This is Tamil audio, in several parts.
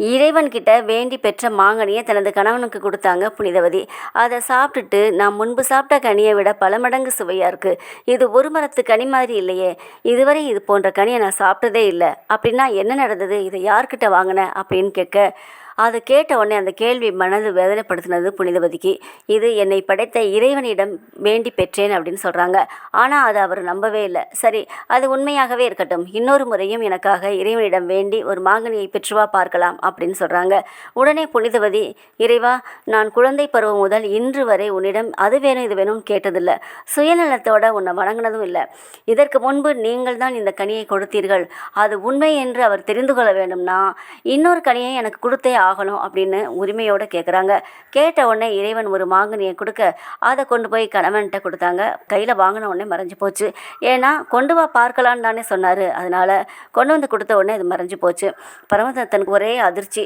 இறைவன்கிட்ட வேண்டி பெற்ற மாங்கனியை தனது கணவனுக்கு கொடுத்தாங்க புனிதவதி. அதை சாப்பிட்டுட்டு நான் முன்பு சாப்பிட்ட கனியை விட பல மடங்கு சுவையாக இருக்குது இது ஒரு மரத்து கனி மாதிரி இல்லையே. இதுவரை இது போன்ற கனியை நான் சாப்பிட்டதே இல்லை. அப்படின்னா என்ன நடந்தது? இதை யார்கிட்ட வாங்கினேன் அப்படின்னு கேட்க அதை கேட்ட உடனே அந்த கேள்வி மனது வேதனைப்படுத்தினது புனிதவதிக்கு இது என்னை படைத்த இறைவனிடம் வேண்டி பெற்றேன் அப்படின்னு சொல்கிறாங்க ஆனால் அதை அவர் நம்பவே இல்லை. சரி அது உண்மையாகவே இருக்கட்டும். இன்னொரு முறையும் எனக்காக இறைவனிடம் வேண்டி ஒரு மாங்கனியை பெற்றுவா பார்க்கலாம் அப்படின்னு சொல்கிறாங்க உடனே புனிதவதி இறைவா நான் குழந்தை பருவம் முதல் இன்று வரை உன்னிடம் அது வேணும் இது வேணும்னு கேட்டதில்லை. சுயநலத்தோட உன்னை வணங்கினதும் இல்லை. இதற்கு முன்பு நீங்கள் தான் இந்த கனியை கொடுத்தீர்கள். அது உண்மை என்று அவர் தெரிந்து கொள்ள வேண்டும்னா இன்னொரு கனியை எனக்கு கொடுத்தே ஆகணும் அப்படின்னு உரிமையோடு கேட்குறாங்க கேட்ட உடனே இறைவன் ஒரு மாங்கனியை கொடுக்க அதை கொண்டு போய் கணவன்கிட்ட கொடுத்தாங்க. கையில் வாங்கின உடனே மறைஞ்சு போச்சு. ஏன்னா கொண்டு வா பார்க்கலான்னு தானே சொன்னார். அதனால் கொண்டு வந்து கொடுத்த உடனே அது மறைஞ்சு போச்சு. பரமதத்தனுக்கு ஒரே அதிர்ச்சி.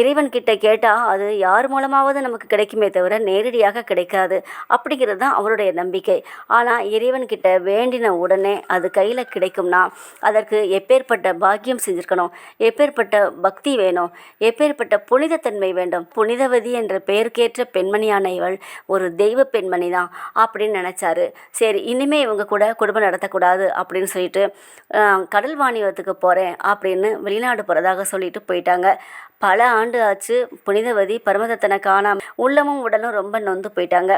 இறைவன் கிட்ட கேட்டால் அது யார் மூலமாவது நமக்கு கிடைக்குமே தவிர நேரடியாக கிடைக்காது அப்படிங்கிறது தான் அவருடைய நம்பிக்கை. ஆனால் இறைவன் கிட்ட வேண்டின உடனே அது கையில் கிடைக்கும்னா அதற்கு எப்பேற்பட்ட பாக்கியம் செஞ்சுருக்கணும். எப்பேற்பட்ட பக்தி வேணும். எப்பேற்பட்ட புனிதத்தன்மை வேண்டும். புனிதவதி என்ற பெயருக்கேற்ற பெண்மணியான இவள் ஒரு தெய்வ பெண்மணி தான் அப்படின்னு நினச்சாரு. சரி இனிமே இவங்க கூட குடும்பம் நடத்தக்கூடாது அப்படின்னு சொல்லிட்டு கடல் வாணிபத்துக்கு போகிறேன் அப்படின்னு வெளிநாடு போகிறதாக சொல்லிட்டு போயிட்டாங்க. பல ஆண்டு ஆச்சு புனிதவதி பரமதத்தனை காணாம உள்ளமும் உடலும் ரொம்ப நொந்து போயிட்டாங்க.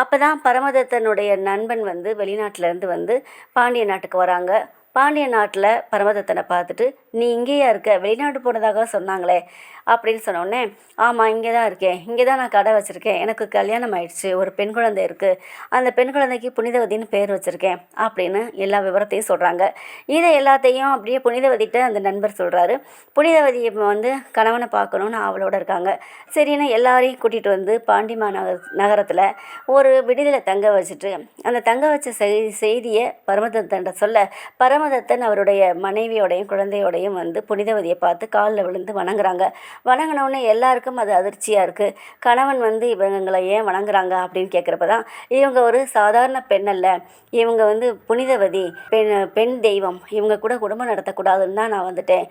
அப்போ தான் பரமதத்தனுடைய நண்பன் வந்து வெளிநாட்டிலேருந்து வந்து பாண்டிய நாட்டுக்கு வராங்க. பாண்டிய நாட்டில் பரமதத்தனை பார்த்துட்டு நீ இங்கேயா இருக்க? வெளிநாடு போனதாக சொன்னாங்களே? அப்படின்னு சொன்னோடனே ஆமாம் இங்கே தான் இருக்கேன். இங்கே தான் நான் கடை வச்சுருக்கேன். எனக்கு கல்யாணம் ஆயிடுச்சு. ஒரு பெண் குழந்தை இருக்குது அந்த பெண் குழந்தைக்கு புனிதவதின்னு பேர் வச்சுருக்கேன். அப்படின்னு எல்லா விவரத்தையும் சொல்கிறாங்க இதை எல்லாத்தையும் அப்படியே புனிதவதிட்ட அந்த நண்பர் சொல்கிறாரு புனிதவதியை வந்து கணவனை பார்க்கணுன்னு அவளோட இருக்காங்க. சரின்னு எல்லாரையும் கூட்டிகிட்டு வந்து பாண்டிமா நகர் நகரத்தில் ஒரு விடுதலை தங்க வச்சுட்டு அந்த தங்க வச்ச செய்தியை பரமதத்தன்ட்ட சொல்ல பரமதத்தன் அவருடைய மனைவியோடையும் குழந்தையோடையும் வந்து புனிதவதியை பார்த்து காலில் விழுந்து வணங்குறாங்க. வணங்கினோடனே எல்லாருக்கும் அது அதிர்ச்சியாக இருக்குது கணவன் வந்து இவங்களை ஏன் வணங்குறாங்க? அப்படின்னு கேட்குறப்ப தான் இவங்க ஒரு சாதாரண பெண் அல்ல. இவங்க வந்து புனிதவதி பெண் பெண் தெய்வம். இவங்க கூட குடும்பம் நடத்தக்கூடாதுன்னு தான் நான் வந்துட்டேன்.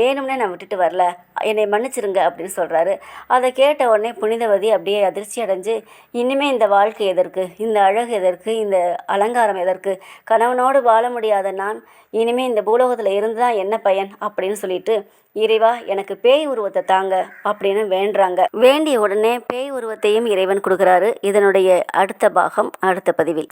வேணும்னே நான் விட்டுட்டு வரல. என்னை மன்னிச்சிருங்க அப்படின்னு சொல்கிறாரு அதை கேட்ட உடனே புனிதவதி அப்படியே அதிர்ச்சி அடைஞ்சு இனிமே இந்த வாழ்க்கை எதற்கு? இந்த அழகு எதற்கு? இந்த அலங்காரம் எதற்கு? கணவனோடு வாழ முடியாத நான் இனிமே இந்த பூலோகத்தில் இருந்து தான் என்ன பயன் அப்படின்னு சொல்லிட்டு இறைவா எனக்கு பேய் உருவத்தை தாங்க அப்படின்னு வேண்டுறாங்க. வேண்டிய உடனே பேய் உருவத்தையும் இறைவன் கொடுக்குறாரு. இதனுடைய அடுத்த பாகம் அடுத்த பதிவில்.